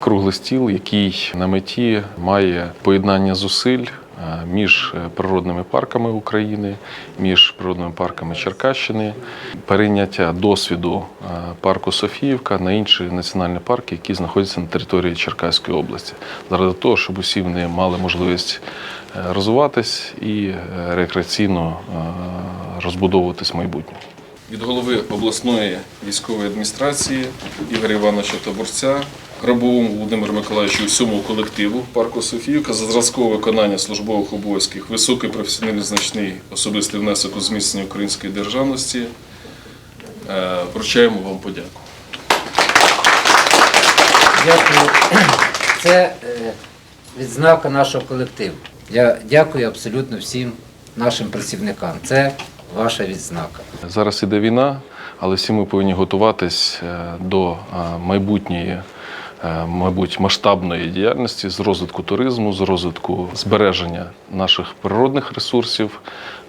Круглий стіл, який на меті має поєднання зусиль е, між е, природними парками України, між природними парками Черкащини, перейняття досвіду е, парку Софіївка на інші національні парки, які знаходяться на території Черкаської області, заради того, щоб усі вони мали можливість розвиватись і рекреаційно розбудовуватись в майбутньому. Від голови обласної військової адміністрації Ігоря Івановича Таборця, Грабовому Володимиру Миколаївичу і всьому колективу парку Софіївка за зразкове виконання службових обов'язків, високий професіональний значний особистий внесок у зміцнення української державності. Е, Вручаємо вам подяку. Дякую. Це е, відзнака нашого колективу. Я дякую абсолютно всім нашим працівникам. Це ваша відзнака. Зараз іде війна, але всі ми повинні готуватись е, до е, майбутньої, е, мабуть, масштабної діяльності з розвитку туризму, з розвитку збереження наших природних ресурсів,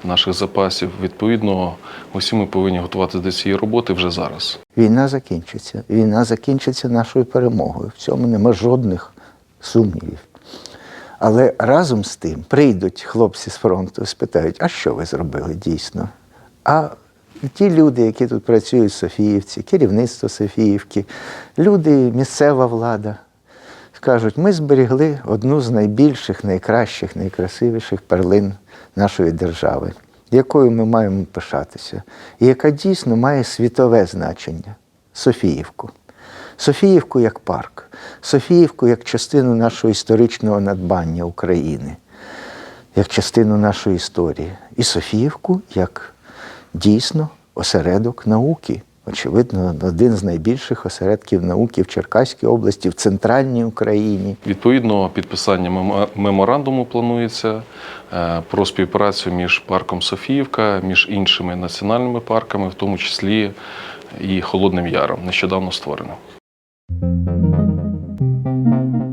наших запасів. Відповідно, усі ми повинні готуватися до цієї роботи вже зараз. Війна закінчиться. Війна закінчиться нашою перемогою. В цьому нема жодних сумнівів. Але разом з тим прийдуть хлопці з фронту спитають, а що ви зробили дійсно? А ті люди, які тут працюють в Софіївці, керівництво Софіївки, люди, місцева влада, скажуть, ми зберегли одну з найбільших, найкращих, найкрасивіших перлин нашої держави, якою ми маємо пишатися, і яка дійсно має світове значення Софіївку. Софіївку як парк, Софіївку як частину нашого історичного надбання України, як частину нашої історії, і Софіївку як дійсно осередок науки. Очевидно, один з найбільших осередків науки в Черкаській області, в центральній Україні. Відповідно, підписання меморандуму планується е, про співпрацю між парком Софіївка, між іншими національними парками, в тому числі і Холодним Яром, нещодавно створеним. Thank you.